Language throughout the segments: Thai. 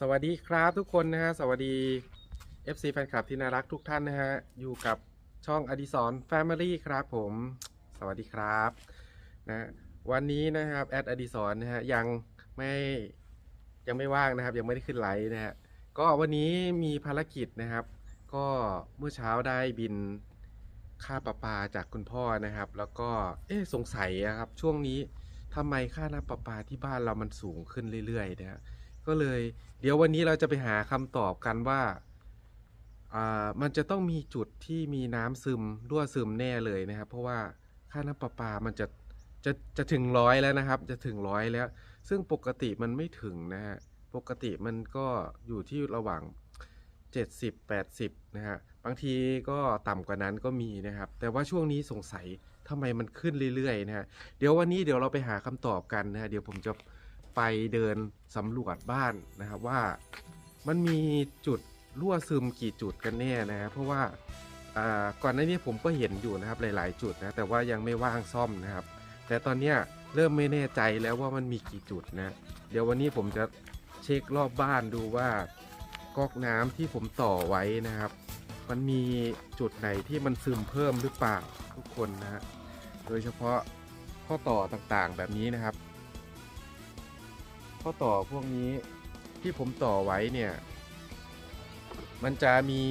สวัสดีครับทุกคนนะฮะสวัสดี FC แฟนคลับที่น่ารักทุกท่านนะฮะอยู่กับช่องอดิสร Family ครับผม สวัสดีครับนะวันนี้นะครับแอดอดิสรนะฮะยังไม่ยังไม่ว่างนะครับ ยังไม่ได้ขึ้นไลฟ์นะฮะก็วันนี้มีภารกิจนะครับ ก็เมื่อเช้าได้บินค่าประปาจากคุณพ่อนะครับ แล้วก็เอ๊สงสัยอะครับช่วงนี้ทำไมค่าน้ำประปาที่บ้านเรามันสูงขึ้นเรื่อยๆนะฮะ ก็เลย เดี๋ยววันนี้เราจะไปหาคำตอบกันว่าอ่ามันจะต้องมีจุดที่มีน้ำซึมรั่วซึมแน่เลยนะครับ เพราะว่าค่าน้ำประปามันจะจะจะถึงร้อยแล้วนะครับ จะถึงร้อยแล้ว ซึ่งปกติมันไม่ถึงนะฮะปกติมันก็อยู่ที่ระหว่าง 70 80 นะฮะบางทีก็ต่ำกว่านั้นก็มีนะครับ แต่ว่าช่วงนี้สงสัยทำไมมันขึ้นเรื่อยๆนะฮะเดี๋ยววันนี้เดี๋ยวเราไปหาคำตอบกันนะฮะเดี๋ยวผมจะ ไปเดินสำรวจบ้านนะครับว่ามันมีจุดรั่วซึมกี่จุดกันแน่นะครับเพราะว่าก่อนหน้านี้ผมก็เห็นอยู่นะครับหลาย ๆ จุดนะแต่ว่ายังไม่ว่างซ่อมนะครับ แต่ตอนนี้เริ่มไม่แน่ใจแล้วว่ามันมีกี่จุดนะเดี๋ยววันนี้ผมจะเช็ครอบบ้านดูว่าก๊อกน้ำที่ผมต่อไว้นะครับ มันมีจุดไหนที่มันซึมเพิ่มหรือเปล่าทุกคนนะฮะโดยเฉพาะข้อต่อต่างๆแบบนี้นะครับ ข้อต่อพวกนี้ที่ผมต่อไว้เนี่ย มันจะมี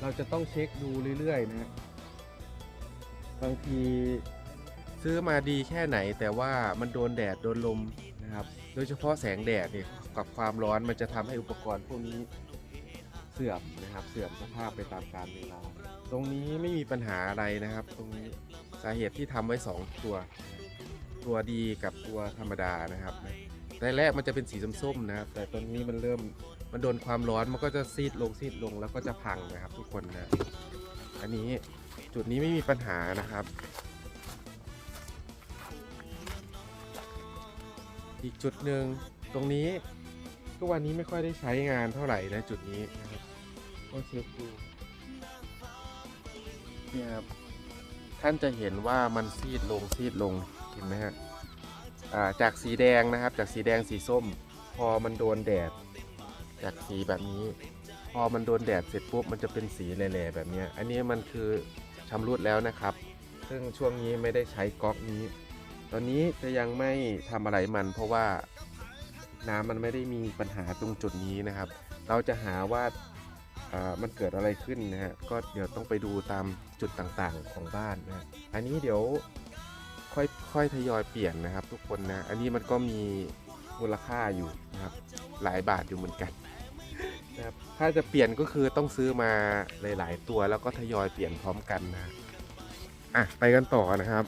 เราจะต้องเช็คดูเรื่อยๆนะบางทีซื้อมาดีแค่ไหน แต่ว่ามันโดนแดดโดนลมนะครับ โดยเฉพาะแสงแดดเนี่ยกับความร้อนมันจะทำให้อุปกรณ์พวกนี้เสื่อมนะครับ เสื่อมสภาพไปตามกาลเวลา ตรงนี้ไม่มีปัญหาอะไรนะครับ ตรงนี้สาเหตุที่ทำไว้สองตัว ตัวดีกับตัวธรรมดานะครับแต่แรกมันจะเป็นสีส้มๆนะครับ แต่ตอนนี้มันเริ่มมันโดนความร้อนมันก็จะซีดลงซีดลงแล้วก็จะพังนะครับ ทุกคนนะ อันนี้จุดนี้ไม่มีปัญหานะครับ อีกจุดหนึ่งตรงนี้ทุกวันนี้ไม่ค่อยได้ใช้งานเท่าไหร่นะจุดนี้นะครับก็เช็คดูเนี่ยครับท่านจะเห็นว่ามันซีดลงซีดลง เห็นไหมฮะจากสีแดงนะครับ จากสีแดงสีส้ม พอมันโดนแดด จากสีแบบนี้ พอมันโดนแดดเสร็จปุ๊บมันจะเป็นสีแหล่ๆแบบนี้อันนี้มันคือชำรุดแล้วนะครับ ซึ่งช่วงนี้ไม่ได้ใช้ก๊อกนี้ ตอนนี้จะยังไม่ทำอะไรมัน เพราะว่าน้ำมันไม่ได้มีปัญหาตรงจุดนี้นะครับ เราจะหาว่ามันเกิดอะไรขึ้นนะฮะ ก็เดี๋ยวต้องไปดูตามจุดต่างๆของบ้านนะ อันนี้เดี๋ยว ค่อยค่อยทยอยเปลี่ยนนะครับทุกคนนะ อันนี้มันก็มีมูลค่าอยู่นะครับ หลายบาทอยู่เหมือนกันนะครับถ้าจะเปลี่ยนก็คือต้องซื้อมาหลาย ๆ ตัวแล้วก็ทยอยเปลี่ยนพร้อมกันนะอะไปกันต่อนะครับ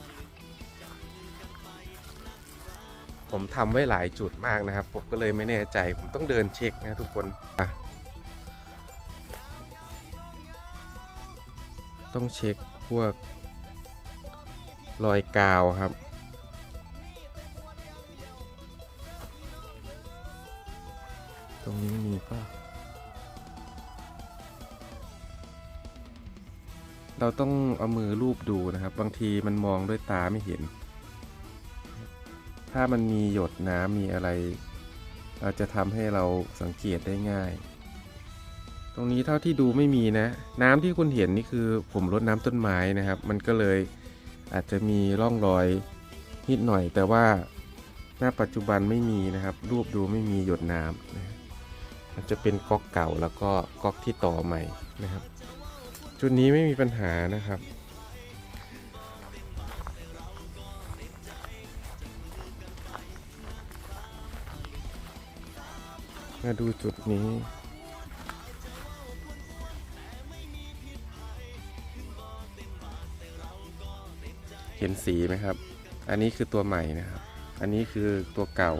ผมทำไว้หลายจุดมากนะครับ ผมก็เลยไม่แน่ใจผมต้องเดินเช็คนะทุกคนอะต้องเช็คพวก รอยกาวครับ ตรงนี้มีป่ะเราต้องเอามือรูปดูนะครับ บางทีมันมองด้วยตาไม่เห็น ถ้ามันมีหยดน้ำมีอะไร เราจะทำให้เราสังเกตได้ง่าย ตรงนี้เท่าที่ดูไม่มีนะ น้ำที่คุณเห็นนี่คือผมรดน้ำต้นไม้นะครับ มันก็เลย อาจจะมีร่องรอยนิดหน่อย แต่ว่าณปัจจุบันไม่มีนะครับ รูปดูไม่มีหยดน้ำนะมันจะเป็นก๊อกเก่าแล้วก็ก๊อกที่ต่อใหม่นะครับ จุดนี้ไม่มีปัญหานะครับมาดูจุดนี้ เห็นสีไหมครับ อันนี้คือตัวใหม่นะครับ อันนี้คือตัวเก่า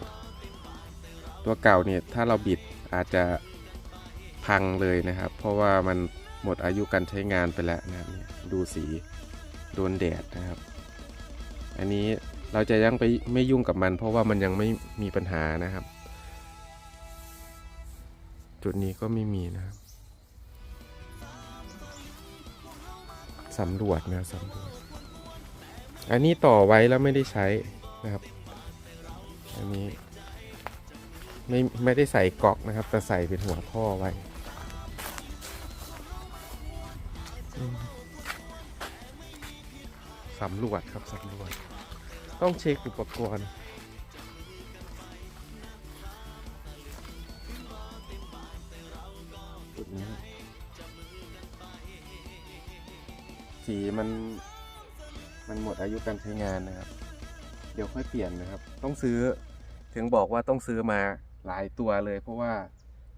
ตัวเก่าเนี่ยถ้าเราบิดอาจจะพังเลยนะครับ เพราะว่ามันหมดอายุการใช้งานไปแล้วนะครับดูสีโดนแดดนะครับ อันนี้เราจะยังไปไม่ยุ่งกับมัน เพราะว่ามันยังไม่มีปัญหานะครับ จุดนี้ก็ไม่มีนะครับสำรวจนะสำรวจ อันนี้ต่อไว้แล้วไม่ได้ใช้นะครับ อันนี้ไม่ไม่ได้ใส่ก๊อกนะครับ แต่ใส่เป็นหัวท่อไว้ สำรวจครับสำรวจ ต้องเช็คอุปกรณ์จุดนี้สีมัน หมดอายุการใช้งานนะครับ เดี๋ยวค่อยเปลี่ยนนะครับ ต้องซื้อถึงบอกว่าต้องซื้อมาหลายตัวเลย เพราะว่า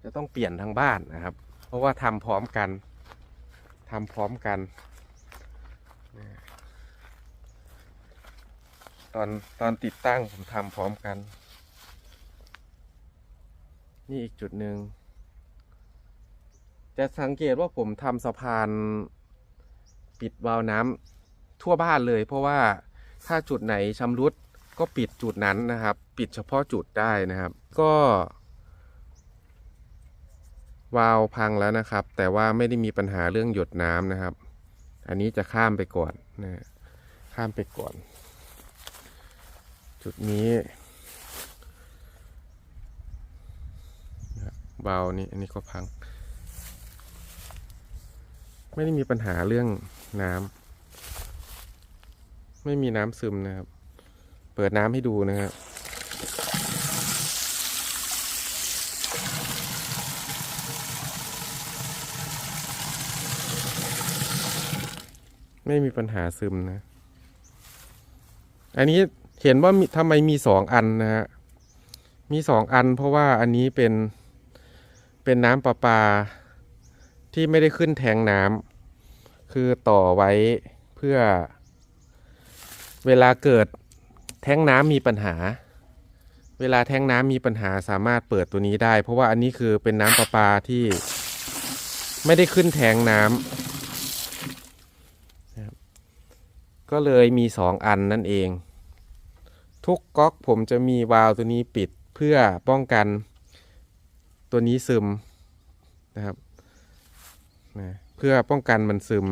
จะต้องเปลี่ยนทั้งบ้านนะครับ เพราะว่าทำพร้อมกันทำพร้อมกัน ตอนตอนติดตั้งผมทำพร้อมกัน นี่อีกจุดหนึ่งจะสังเกตว่าผมทำสะพานปิดวาล์วน้ำ ทั่วบ้านเลย เพราะว่าถ้าจุดไหนชำรุดก็ปิดจุดนั้นนะครับ ปิดเฉพาะจุดได้นะครับ ก็วาล์วพังแล้วนะครับ แต่ว่าไม่ได้มีปัญหาเรื่องหยดน้ำนะครับ อันนี้จะข้ามไปก่อนนะฮะข้ามไปก่อน จุดนี้วาล์วนี้อันนี้ก็พัง ไม่ได้มีปัญหาเรื่องน้ำ ไม่มีน้ำซึมนะครับ เปิดน้ำให้ดูนะครับไม่มีปัญหาซึมนะ อันนี้เห็นว่าทำไมมีสองอันนะฮะ มีสองอันเพราะว่าอันนี้เป็นเป็นน้ำประปาที่ไม่ได้ขึ้นแทงน้ำคือต่อไว้เพื่อ เวลาเกิดแทงน้ำมีปัญหา เวลาแทงน้ำมีปัญหาสามารถเปิดตัวนี้ได้ เพราะว่าอันนี้คือเป็นน้ำประปาที่ไม่ได้ขึ้นแทงน้ำก็เลยมีสองอันนั่นเอง ทุกก๊อกผมจะมีวาล์วตัวนี้ปิดเพื่อป้องกันตัวนี้ซึมนะครับนะเพื่อป้องกันมันซึม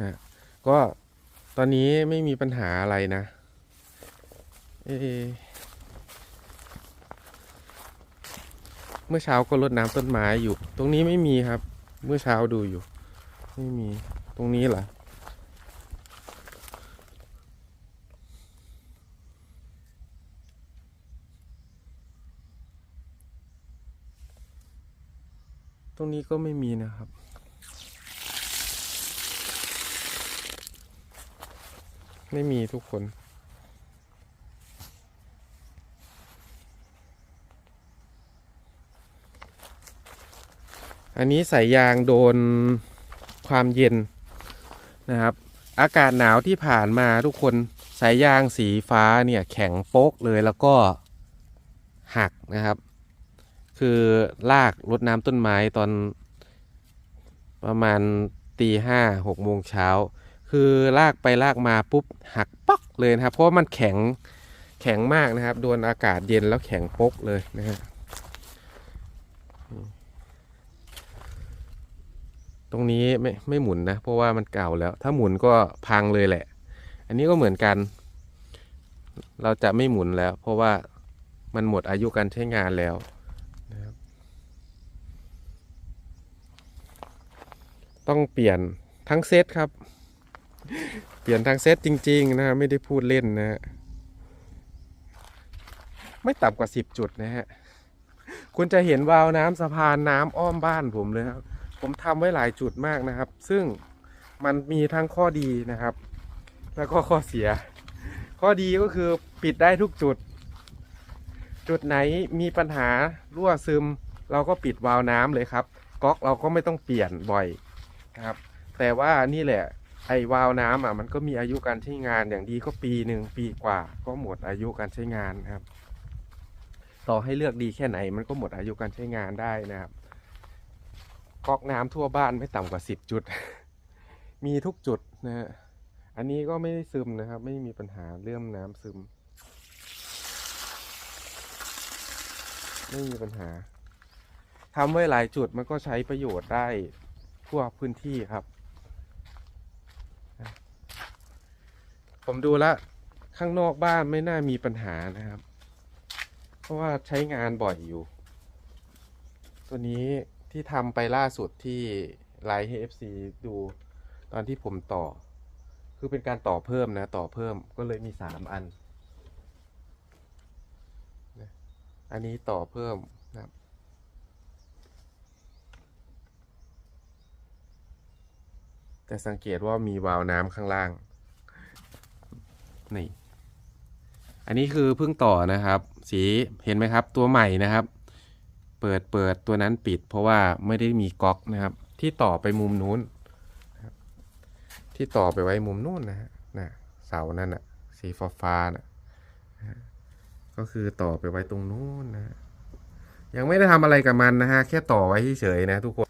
นะก็ ตอนนี้ไม่มีปัญหาอะไรนะ เอเมื่อเช้าก็รดน้ำต้นไม้อยู่ ตรงนี้ไม่มีครับ เมื่อเช้าดูอยู่ ไม่มี ตรงนี้เหรอตรงนี้ก็ไม่มีนะครับ ไม่มีทุกคน อันนี้สายยางโดนความเย็นนะครับ อากาศหนาวที่ผ่านมาทุกคนสายยางสีฟ้าเนี่ยแข็งโป๊กเลยแล้วก็หักนะครับ คือลากรดน้ำต้นไม้ตอนประมาณตีห้าหกโมงเช้า คือลากไปลากมาปุ๊บหักป๊อกเลยนะครับ เพราะว่ามันแข็งแข็งมากนะครับ โดนอากาศเย็นแล้วแข็งปกเลยนะฮะตรงนี้ไม่ไม่หมุนนะ เพราะว่ามันเก่าแล้ว ถ้าหมุนก็พังเลยแหละ อันนี้ก็เหมือนกัน เราจะไม่หมุนแล้ว เพราะว่ามันหมดอายุการใช้งานแล้วต้องเปลี่ยนทั้งเซตครับ เปลี่ยนทั้งเซตจริง ๆ นะฮะไม่ได้พูดเล่นนะฮะไม่ต่ำกว่าสิบจุดนะฮะคุณจะเห็นวาล์วน้ำสะพานน้ำอ้อมบ้านผมเลยครับ ผมทำไว้หลายจุดมากนะครับ ซึ่งมันมีทั้งข้อดีนะครับ แล้วก็ข้อเสีย ข้อดีก็คือปิดได้ทุกจุด จุดไหนมีปัญหารั่วซึม เราก็ปิดวาล์วน้ำเลยครับ ก๊อกเราก็ไม่ต้องเปลี่ยนบ่อยครับ แต่ว่านี่แหละ ไอ้วาล์วน้ำอะมันก็มีอายุการใช้งานอย่างดีก็ปีหนึ่งปีกว่า ก็หมดอายุการใช้งานนะครับ ต่อให้เลือกดีแค่ไหน มันก็หมดอายุการใช้งานได้นะครับก๊อกน้ำทั่วบ้านไม่ต่ำกว่าสิบจุด มีทุกจุดนะฮะอันนี้ก็ไม่ได้ซึมนะครับ ไม่มีปัญหาเรื่องน้ำซึม ไม่มีปัญหาทำไว้หลายจุดมันก็ใช้ประโยชน์ได้ทั่วพื้นที่ครับ ผมดูแล้วข้างนอกบ้านไม่น่ามีปัญหานะครับ เพราะว่าใช้งานบ่อยอยู่ ตัวนี้ที่ทำไปล่าสุดที่ไลฟ์ให้ FC ดูตอนที่ผมต่อ คือเป็นการต่อเพิ่มนะ ต่อเพิ่มก็เลยมีสามอัน อันนี้ต่อเพิ่มนะครับแต่สังเกตว่ามีวาล์วน้ำข้างล่าง นี่อันนี้คือเพิ่งต่อนะครับ สีเห็นไหมครับ ตัวใหม่นะครับ เปิดเปิดตัวนั้นปิด เพราะว่าไม่ได้มีก๊อกนะครับ ที่ต่อไปมุมนู้น ที่ต่อไปไว้มุมนู้นนะฮะนะเสานั่นอะสีฟ้าฟ้านะก็คือต่อไปไว้ตรงนู้นนะฮะยังไม่ได้ทำอะไรกับมันนะฮะแค่ต่อไว้เฉยๆนะทุกคน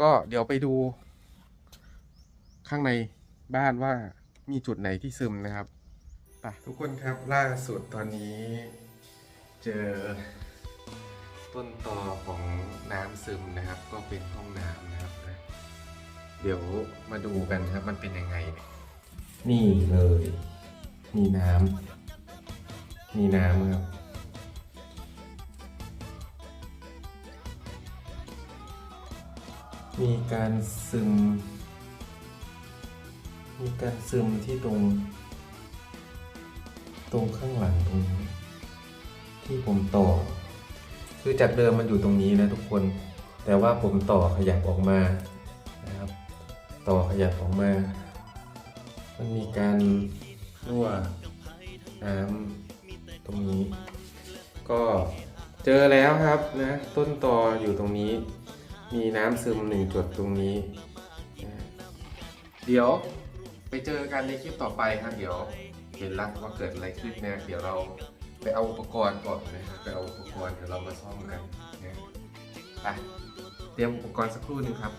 ก็เดี๋ยวไปดู ข้างในบ้านว่า มีจุดไหนที่ซึมนะครับไปทุกคนครับล่าสุดตอนนี้ เจอต้นตอของน้ำซึมนะครับ ก็เป็นห้องน้ำนะครับนะเดี๋ยวมาดูกันครับมันเป็นยังไงเนี่ยนี่เลย มีน้ำมีน้ำครับมีการซึม มีการซึมที่ตรง ตรงข้างหลังตรงนี้ที่ผมต่อ คือจากเดิมมันอยู่ตรงนี้นะทุกคน แต่ว่าผมต่อขยับออกมานะครับ ต่อขยับออกมา มันมีการรั่วน้ำตรงนี้ ก็เจอแล้วครับนะต้นตออยู่ตรงนี้ มีน้ำซึมหนึ่งจุดตรงนี้ เดี๋ยว ไปเจอกันในคลิปต่อไปครับเดี๋ยวเห็นละว่าเกิดอะไรขึ้นนะเดี๋ยวเราไปเอาอุปกรณ์ก่อนนะครับไปเอาอุปกรณ์เดี๋ยวเรามาซ่อมกันนะไปเตรียมอุปกรณ์สักครู่หนึงครับ